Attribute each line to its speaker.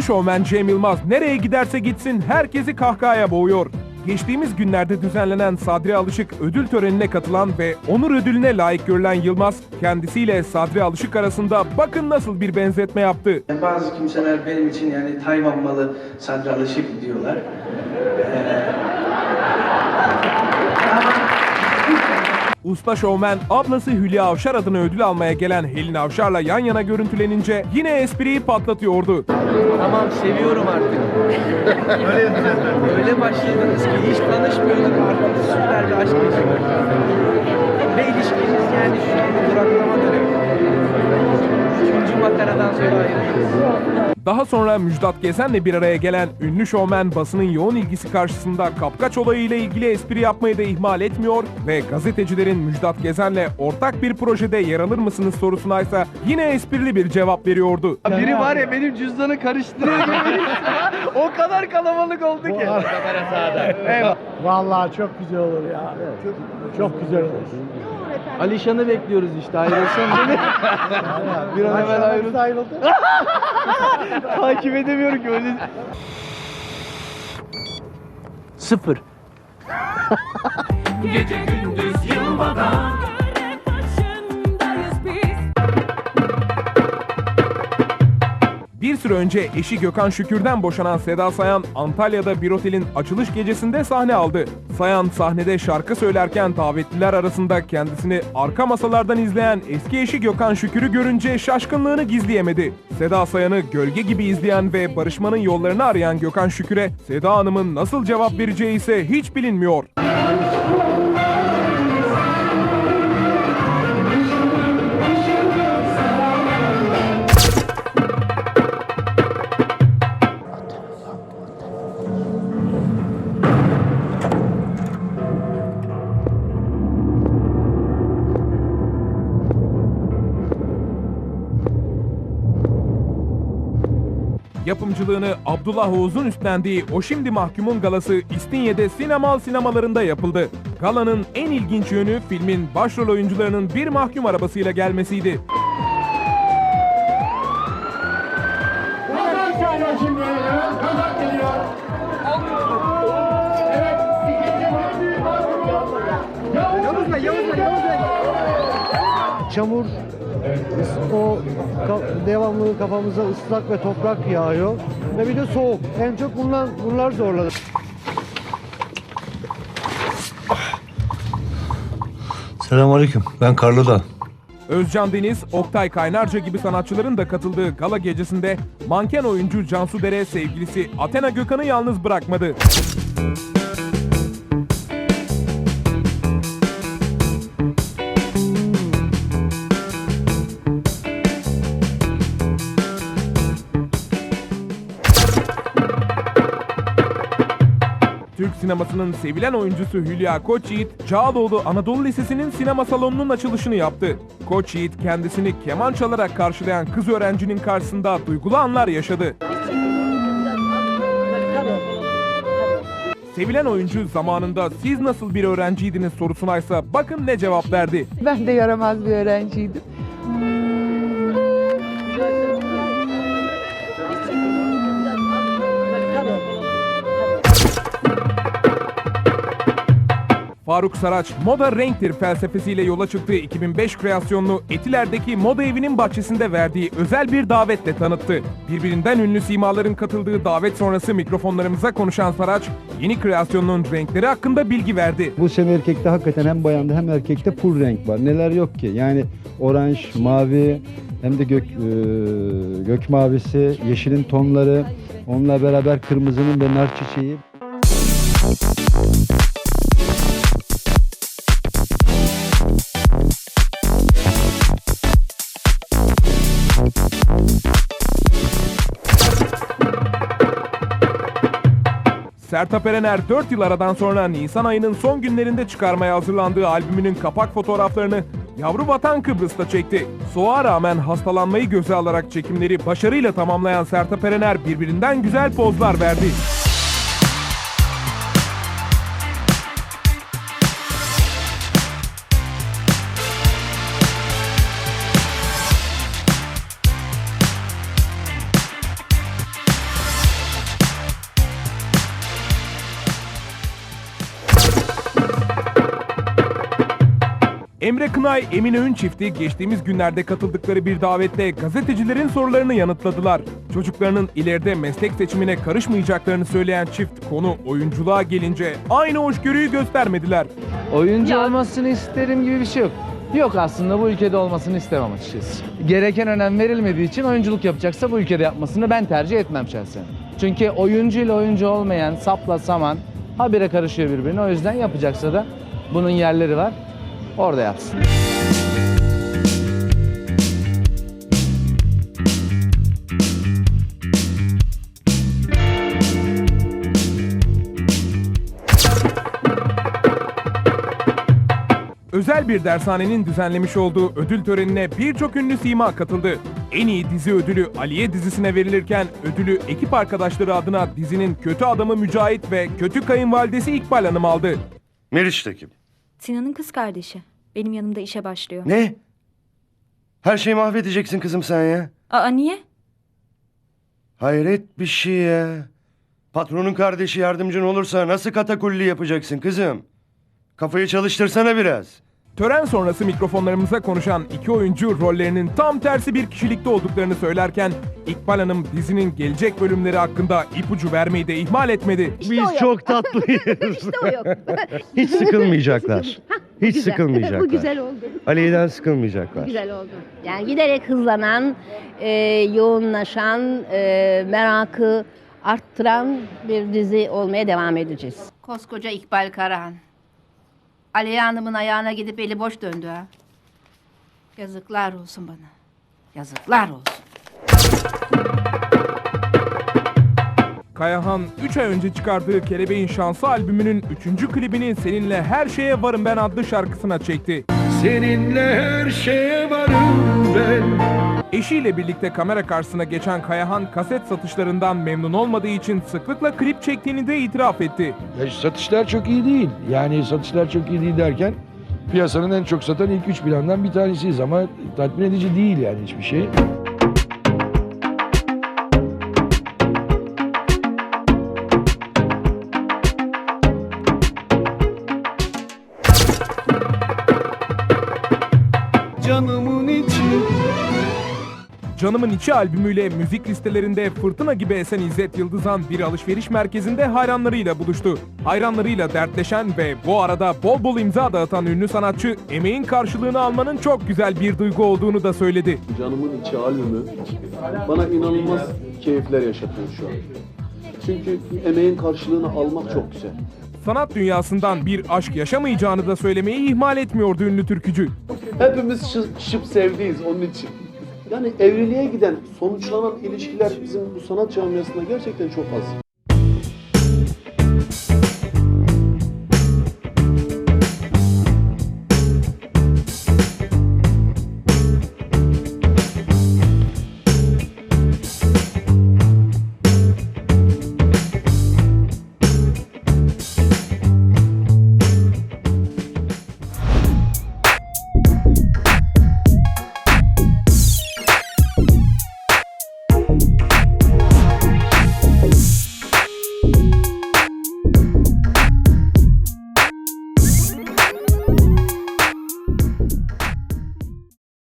Speaker 1: Ünlü şovmen Cem Yılmaz nereye giderse gitsin herkesi kahkahaya boğuyor. Geçtiğimiz günlerde düzenlenen Sadri Alışık ödül törenine katılan ve onur ödülüne layık görülen Yılmaz, kendisiyle Sadri Alışık arasında bakın nasıl bir benzetme yaptı.
Speaker 2: Bazı kimseler benim için yani Tayvan malı Sadri Alışık diyorlar.
Speaker 1: Usta şovmen ablası Hülya Avşar adına ödül almaya gelen Helin Avşar'la yan yana görüntülenince yine espriyi patlatıyordu.
Speaker 2: Tamam seviyorum artık. Öyle başladınız ki hiç tanışmıyorduk artık süper bir aşk yaşadık. Ve ilişkimiz yani şu an duraklama dönemi. Üçüncü makaradan sonra ayrıldık.
Speaker 1: Daha sonra Müjdat Gezen'le bir araya gelen ünlü şovmen basının yoğun ilgisi karşısında kapkaç olayı ile ilgili espri yapmayı da ihmal etmiyor ve gazetecilerin Müjdat Gezen'le ortak bir projede yer alır mısınız sorusuna ise yine esprili bir cevap veriyordu.
Speaker 2: Biri var ya benim cüzdanı karıştırıyor o kadar kalabalık oldu ki. Eyvah.
Speaker 3: Vallahi çok güzel olur ya. Çok güzel olur.
Speaker 2: Alişan'ı bekliyoruz işte ayrılsın değil mi? bir an evvel ayrıl.
Speaker 3: ayrıldı.
Speaker 2: Takip edemiyorum ki öyle. Sıfır.
Speaker 4: Gece gündüz yılmadan
Speaker 1: Bir süre önce eşi Gökhan Şükür'den boşanan Seda Sayan Antalya'da bir otelin açılış gecesinde sahne aldı. Sayan sahnede şarkı söylerken davetliler arasında kendisini arka masalardan izleyen eski eşi Gökhan Şükür'ü görünce şaşkınlığını gizleyemedi. Seda Sayan'ı gölge gibi izleyen ve barışmanın yollarını arayan Gökhan Şükür'e Seda Hanım'ın nasıl cevap vereceği ise hiç bilinmiyor. Yapımcılığını Abdullah Oğuz'un üstlendiği O Şimdi Mahkum'un galası İstinye'de sinemal sinemalarında yapıldı. Galanın en ilginç yönü filmin başrol oyuncularının bir mahkum arabasıyla gelmesiydi.
Speaker 3: Çamur o ka- devamlı kafamıza ıslak ve toprak yağıyor ve bir de soğuk. En çok bunlar bunlar zorladı.
Speaker 5: Selamünaleyküm. Ben Karlı'da.
Speaker 1: Özcan Deniz, Oktay Kaynarca gibi sanatçıların da katıldığı gala gecesinde manken oyuncu Cansu Dere sevgilisi Athena Gökhan'ı yalnız bırakmadı. Sinemasının sevilen oyuncusu Hülya Koçyiğit, Çağaloğlu Anadolu Lisesi'nin sinema salonunun açılışını yaptı. Koçyiğit kendisini keman çalarak karşılayan kız öğrencinin karşısında duygulu anlar yaşadı. Sevilen oyuncu zamanında siz nasıl bir öğrenciydiniz sorusuna ise bakın ne cevap verdi.
Speaker 6: Ben de yaramaz bir öğrenciydim.
Speaker 1: Faruk Saraç, moda renktir felsefesiyle yola çıktığı 2005 kreasyonlu Etiler'deki moda evinin bahçesinde verdiği özel bir davetle tanıttı. Birbirinden ünlü simaların katıldığı davet sonrası mikrofonlarımıza konuşan Saraç, yeni kreasyonun renkleri hakkında bilgi verdi.
Speaker 7: Bu sene erkekte hakikaten hem bayanda hem erkekte full renk var. Neler yok ki? Yani oranj, mavi hem de gök e, gök mavisi, yeşilin tonları, onunla beraber kırmızının ve nar çiçeği.
Speaker 1: Sertab Erener 4 yıl aradan sonra Nisan ayının son günlerinde çıkarmaya hazırlandığı albümünün kapak fotoğraflarını Yavru Vatan Kıbrıs'ta çekti. Soğuğa rağmen hastalanmayı göze alarak çekimleri başarıyla tamamlayan Sertab Erener birbirinden güzel pozlar verdi. Emre Kınay, Emine Ün çifti geçtiğimiz günlerde katıldıkları bir davette gazetecilerin sorularını yanıtladılar. Çocuklarının ileride meslek seçimine karışmayacaklarını söyleyen çift konu oyunculuğa gelince aynı hoşgörüyü göstermediler.
Speaker 2: Oyuncu olmasını isterim gibi bir şey yok. Yok aslında bu ülkede olmasını istemem açıkçası. Gereken önem verilmediği için oyunculuk yapacaksa bu ülkede yapmasını ben tercih etmem şahsen. Çünkü oyuncu ile oyuncu olmayan sapla saman habire karışıyor birbirine. O yüzden yapacaksa da bunun yerleri var. Orada yapsın.
Speaker 1: Özel bir dershanenin düzenlemiş olduğu ödül törenine birçok ünlü sima katıldı. En iyi dizi ödülü Aliye dizisine verilirken ödülü ekip arkadaşları adına dizinin kötü adamı Mücahit ve kötü kayınvalidesi İkbal Hanım aldı.
Speaker 8: Meriç de kim?
Speaker 9: Sinan'ın kız kardeşi. Benim yanımda işe başlıyor.
Speaker 8: Ne? Her şeyi mahvedeceksin kızım sen ya.
Speaker 9: Aa niye?
Speaker 8: Hayret bir şey ya. Patronun kardeşi yardımcın olursa nasıl katakulli yapacaksın kızım? Kafayı çalıştırsana biraz.
Speaker 1: Tören sonrası mikrofonlarımıza konuşan iki oyuncu rollerinin tam tersi bir kişilikte olduklarını söylerken İkbal Hanım dizinin gelecek bölümleri hakkında ipucu vermeyi de ihmal etmedi.
Speaker 3: Biz çok tatlıyız.
Speaker 10: İşte o yok.
Speaker 8: Hiç sıkılmayacaklar. Hiç
Speaker 10: Güzel.
Speaker 8: sıkılmayacaklar.
Speaker 10: Bu güzel oldu.
Speaker 8: Aliye'den sıkılmayacaklar.
Speaker 10: Güzel oldu. Yani giderek hızlanan, e, yoğunlaşan, e, merakı arttıran bir dizi olmaya devam edeceğiz.
Speaker 11: Koskoca İkbal Karahan. Aliye Hanım'ın ayağına gidip eli boş döndü ha. Yazıklar olsun bana. Yazıklar olsun.
Speaker 1: Kayahan 3 ay önce çıkardığı Kelebeğin Şansı albümünün 3. klibini Seninle Her Şeye Varım Ben adlı şarkısına çekti.
Speaker 8: Seninle her şeye varım ben.
Speaker 1: Eşiyle birlikte kamera karşısına geçen Kayahan kaset satışlarından memnun olmadığı için sıklıkla klip çektiğini de itiraf etti.
Speaker 12: Ya satışlar çok iyi değil. Yani satışlar çok iyi değil derken piyasanın en çok satan ilk üç plandan bir tanesiyiz ama tatmin edici değil yani hiçbir şey.
Speaker 1: Canımın İçi albümüyle müzik listelerinde fırtına gibi esen İzzet Yıldızan bir alışveriş merkezinde hayranlarıyla buluştu. Hayranlarıyla dertleşen ve bu arada bol bol imza dağıtan ünlü sanatçı emeğin karşılığını almanın çok güzel bir duygu olduğunu da söyledi.
Speaker 13: Canımın içi albümü bana inanılmaz keyifler yaşatıyor şu an. Çünkü emeğin karşılığını almak çok güzel.
Speaker 1: Sanat dünyasından bir aşk yaşamayacağını da söylemeyi ihmal etmiyordu ünlü türkücü.
Speaker 13: Hepimiz şı- şıp sevdiyiz onun için. Yani evliliğe giden, sonuçlanan ilişkiler bizim bu sanat camiasında gerçekten çok az.